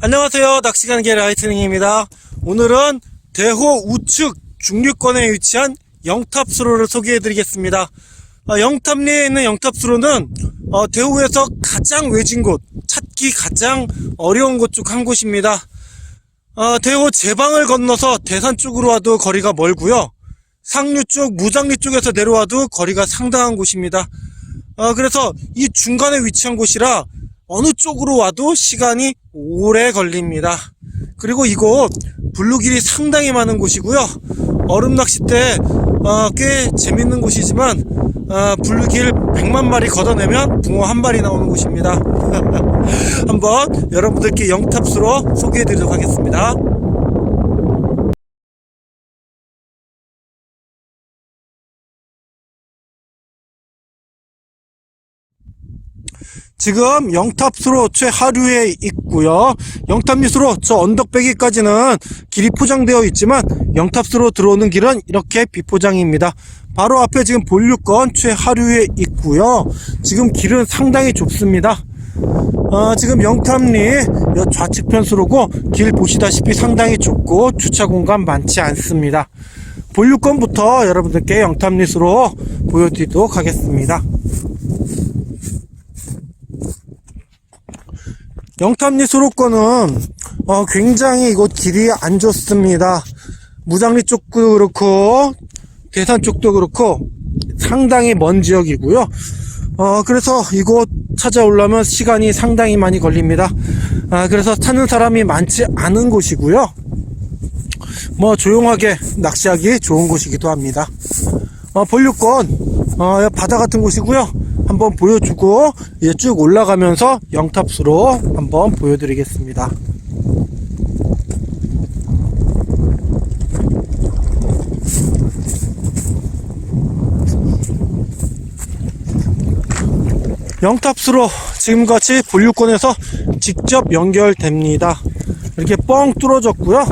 안녕하세요. 낚시간계 라이트닝입니다. 오늘은 대호 우측 중류권에 위치한 영탑수로를 소개해 드리겠습니다. 아, 영탑리에 있는 영탑수로는 어, 대호에서 가장 외진 곳, 찾기 가장 어려운 곳 중 한 곳입니다. 어, 대호 제방을 건너서 대산 쪽으로 와도 거리가 멀고요. 상류 쪽, 무장리 쪽에서 내려와도 거리가 상당한 곳입니다. 어, 그래서 이 중간에 위치한 곳이라 어느 쪽으로 와도 시간이 오래 걸립니다. 그리고 이곳 블루길이 상당히 많은 곳이고요. 얼음 때 어, 꽤 재밌는 곳이지만 어, 블루길 100만 마리 걷어내면 붕어 한 마리 나오는 곳입니다. 한번 여러분들께 영탑수로 소개해 드리도록 하겠습니다. 지금 영탑수로 최하류에 있고요. 영탑리수로 저 언덕배기까지는 길이 포장되어 있지만 영탑수로 들어오는 길은 이렇게 비포장입니다. 바로 앞에 지금 본류권 최하류에 있고요. 지금 길은 상당히 좁습니다. 어, 지금 영탑리 여 좌측 편 수로고 길 보시다시피 상당히 좁고 주차 공간 많지 않습니다. 본류권부터 여러분들께 영탑리수로 보여드리도록 하겠습니다. 영탑리 수로권은 어, 굉장히 이곳 길이 안 좋습니다. 무장리 쪽도 그렇고 대산 쪽도 그렇고 상당히 먼 지역이고요. 어, 그래서 이곳 찾아오려면 시간이 상당히 많이 걸립니다. 아, 그래서 타는 사람이 많지 않은 곳이고요. 뭐 조용하게 낚시하기 좋은 곳이기도 합니다. 어, 본류권 어, 바다 같은 곳이고요. 한번 보여주고 이제 쭉 올라가면서 영탑수로 한번 보여드리겠습니다. 영탑수로 지금같이 본류권에서 직접 연결됩니다. 이렇게 뻥 뚫어졌고요.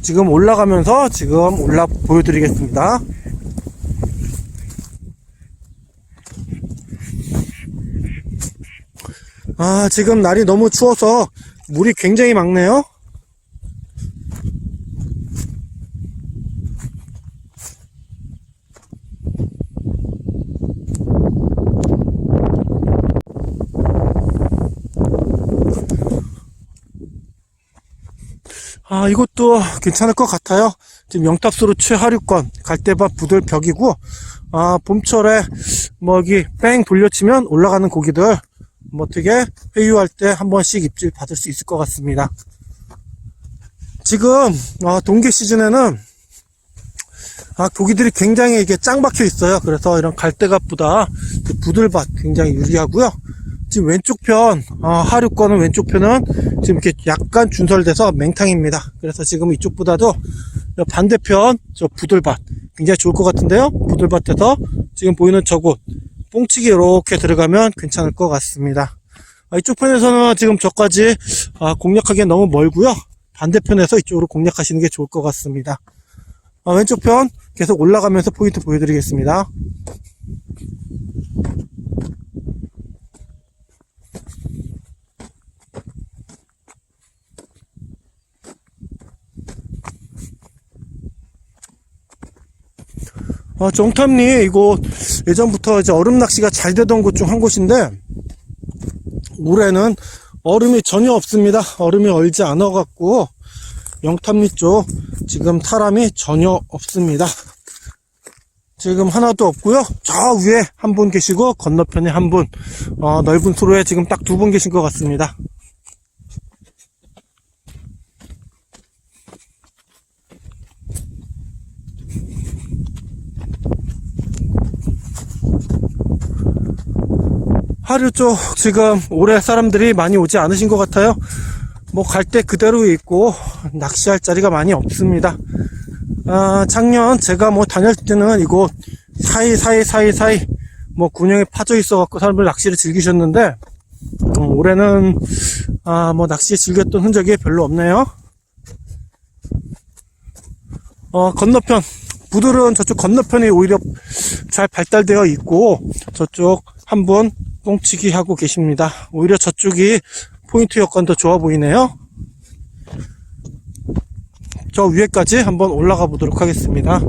지금 올라가면서 지금 올라 보여드리겠습니다. 아, 지금 날이 너무 추워서 물이 굉장히 많네요. 아, 이것도 괜찮을 것 같아요. 지금 영탑수로 최하류권, 갈대밭 부들 벽이고, 아, 봄철에, 뭐, 여기, 뺑 돌려치면 올라가는 고기들, 뭐 어떻게 회유할 때 한 번씩 입질 받을 수 있을 것 같습니다. 지금 아, 동계 시즌에는 아, 고기들이 굉장히 이게 짱 박혀 있어요. 그래서 이런 갈대갑보다 그 부들밭 굉장히 유리하고요. 지금 왼쪽 편 아, 하류권은 왼쪽 편은 지금 이렇게 약간 준설돼서 맹탕입니다. 그래서 지금 이쪽보다도 반대편 저 부들밭 굉장히 좋을 것 같은데요. 부들밭에서 지금 보이는 저곳 뽕치기 이렇게 들어가면 괜찮을 것 같습니다. 아, 이쪽 편에서는 지금 저까지 아, 공략하기엔 너무 멀고요. 반대편에서 이쪽으로 공략하시는 게 좋을 것 같습니다. 아, 왼쪽 편 계속 올라가면서 포인트 보여드리겠습니다. 아, 정탐리 이곳 예전부터 이제 얼음 낚시가 잘 되던 곳 중 한 곳인데 올해는 얼음이 전혀 없습니다. 얼음이 얼지 않아 갖고 영탐리 쪽 지금 사람이 전혀 없습니다. 지금 하나도 없고요. 저 위에 한 분 계시고 건너편에 한 분, 어, 넓은 수로에 지금 딱 두 분 계신 것 같습니다. 하류 쪽 지금 올해 사람들이 많이 오지 않으신 것 같아요. 뭐 갈 때 그대로 있고 낚시할 자리가 많이 없습니다. 아, 작년 제가 뭐 다닐 때는 이곳 사이 사이 사이 사이 뭐 군영에 파져 있어 갖고 사람들 낚시를 즐기셨는데 음, 올해는 아, 뭐 낚시 즐겼던 흔적이 별로 없네요. 어, 건너편 부들은 저쪽 건너편이 오히려 잘 발달되어 있고 저쪽 한분 똥치기 하고 계십니다. 오히려 저쪽이 포인트 여건 더 좋아 보이네요. 저 위에까지 한번 올라가 보도록 하겠습니다.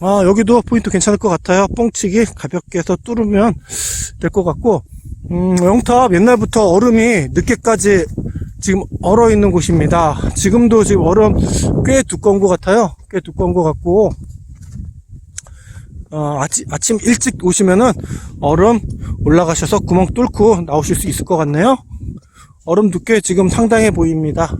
아, 여기도 포인트 괜찮을 것 같아요. 뻥치기 가볍게 해서 뚫으면 될 것 같고, 음, 영탑 옛날부터 얼음이 늦게까지 지금 얼어 있는 곳입니다. 지금도 지금 얼음 꽤 두꺼운 것 같아요. 꽤 두꺼운 것 같고, 어, 아침, 아침 일찍 오시면은 얼음 올라가셔서 구멍 뚫고 나오실 수 있을 것 같네요. 얼음 두께 지금 상당해 보입니다.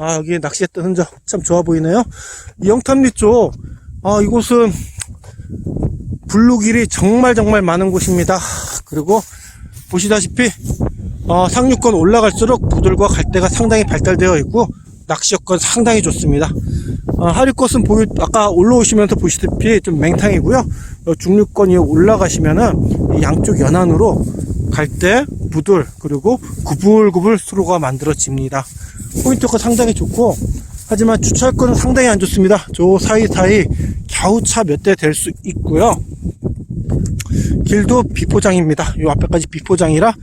아, 여기 낚시했던 흔적 참 좋아 보이네요. 이 영탐리 쪽, 아, 이곳은 블루길이 정말 정말 많은 곳입니다. 그리고 보시다시피, 어, 상류권 올라갈수록 부들과 갈대가 상당히 발달되어 있고, 낚시 여건 상당히 좋습니다. 어, 하류꽃은 보유, 아까 올라오시면서 보시다시피 좀 맹탕이고요. 어, 중류권 이 올라가시면은 이 양쪽 연안으로 갈대, 부들, 그리고 구불구불 수로가 만들어집니다. 포인트가 상당히 좋고, 하지만 거는 상당히 안 좋습니다. 저 사이사이 갸우차 몇 대 될 수 있고요. 길도 비포장입니다. 요 앞에까지 비포장이라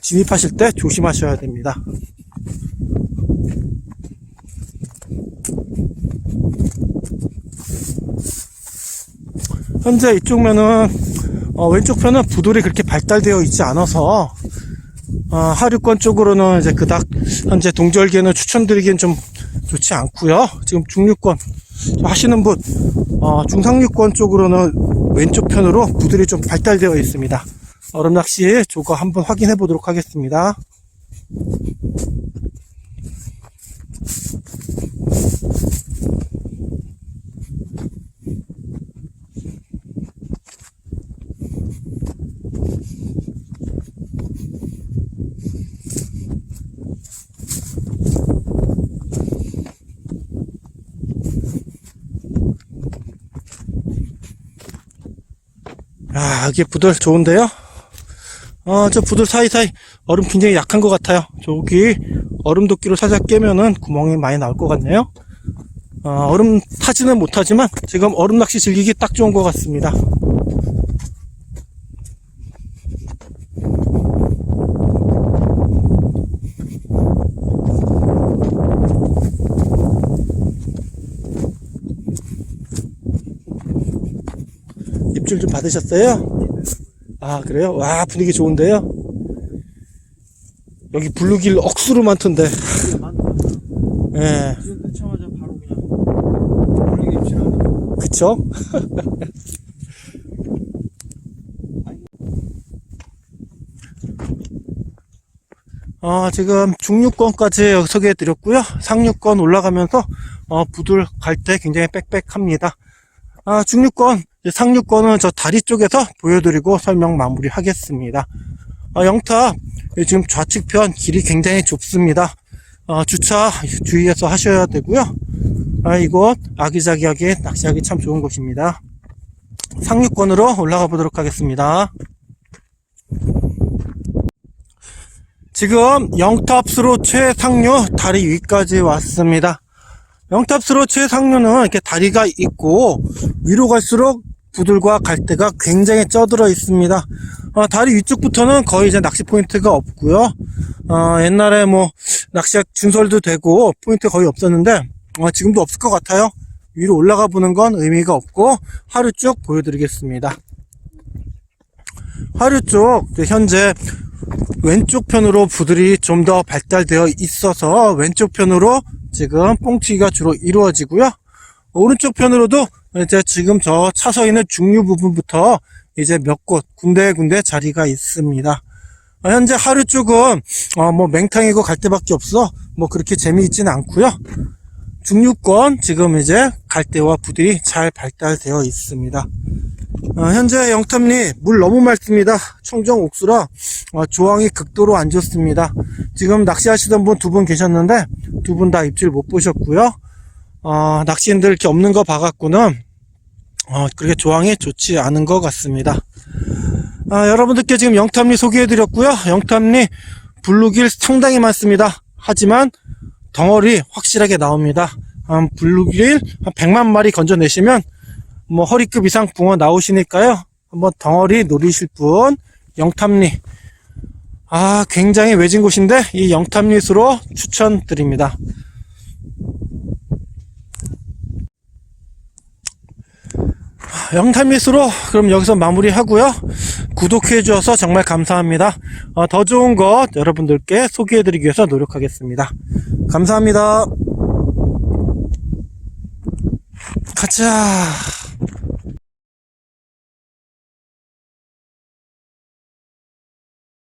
진입하실 때 조심하셔야 됩니다. 현재 이쪽 면은 어, 왼쪽 편은 부돌이 그렇게 발달되어 있지 않아서 어, 하류권 쪽으로는 이제 그닥 현재 동절기에는 추천드리기엔 좀 좋지 않고요. 지금 중류권 하시는 분 어, 중상류권 쪽으로는 왼쪽 편으로 부들이 좀 발달되어 있습니다. 얼음 낚시 조거 한번 확인해 보도록 하겠습니다. 아, 여기 부들 좋은데요? 아, 저 부들 사이사이 얼음 굉장히 약한 것 같아요. 저기 얼음 도끼로 살짝 깨면은 구멍이 많이 나올 것 같네요. 아, 얼음 타지는 못하지만 지금 얼음 낚시 즐기기 딱 좋은 것 같습니다. 입질 좀 받으셨어요? 아 그래요? 와 분위기 좋은데요? 여기 블루길 억수로 많던데 예 입질하네. 그쵸? 어, 지금 중류권까지 소개해 드렸고요. 상류권 올라가면서 어, 부들 갈 때 굉장히 빽빽합니다. 아, 중류권, 상류권은 저 다리 쪽에서 보여드리고 설명 마무리 하겠습니다. 아, 영탑, 예, 지금 좌측편 길이 굉장히 좁습니다. 어, 주차 주의해서 하셔야 되고요. 아, 이곳 아기자기하게 낚시하기 참 좋은 곳입니다. 상류권으로 올라가 보도록 하겠습니다. 지금 영탑수로 최상류 다리 위까지 왔습니다. 영탑수로 최상류는 이렇게 다리가 있고 위로 갈수록 부들과 갈대가 굉장히 쪄들어 있습니다. 어, 다리 위쪽부터는 거의 이제 낚시 포인트가 없고요. 어, 옛날에 뭐 낚시 준설도 되고 포인트 거의 없었는데 어, 지금도 없을 것 같아요. 위로 올라가 보는 건 의미가 없고 하루 쭉 보여드리겠습니다. 하루 쪽 현재 왼쪽 편으로 부들이 좀 더 발달되어 있어서 왼쪽 편으로 지금 뽕치기가 주로 이루어지고요. 오른쪽 편으로도 이제 지금 저 차 서 있는 중류 부분부터 이제 몇 곳 군데군데 자리가 있습니다. 어, 현재 하루 쪽은 어, 뭐 맹탕이고 갈 데밖에 없어 뭐 그렇게 재미있지는 않고요. 중류권 지금 이제 갈대와 부들이 잘 발달되어 있습니다. 어, 현재 영탐리 물 너무 맑습니다. 청정 옥수라 어, 조항이 극도로 안 좋습니다. 지금 낚시하시던 분 두 분 계셨는데 두 분 다 입질 못 보셨고요. 어, 낚시인들 이렇게 없는 거 봐갖고는 어, 그렇게 조항이 좋지 않은 것 같습니다. 아, 여러분들께 지금 영탐리 소개해드렸고요. 영탐리 블루길 상당히 많습니다. 하지만 덩어리 확실하게 나옵니다. 한 블루길 한 100만 마리 건져내시면 뭐 허리급 이상 붕어 나오시니까요. 한번 덩어리 노리실 분 영탐리 아 굉장히 외진 곳인데 이 영탐리수로 추천드립니다. 영탐리수로 그럼 여기서 마무리하고요. 구독해 주셔서 정말 감사합니다. 어, 더 좋은 것 여러분들께 소개해 드리기 위해서 노력하겠습니다. 감사합니다. 가자.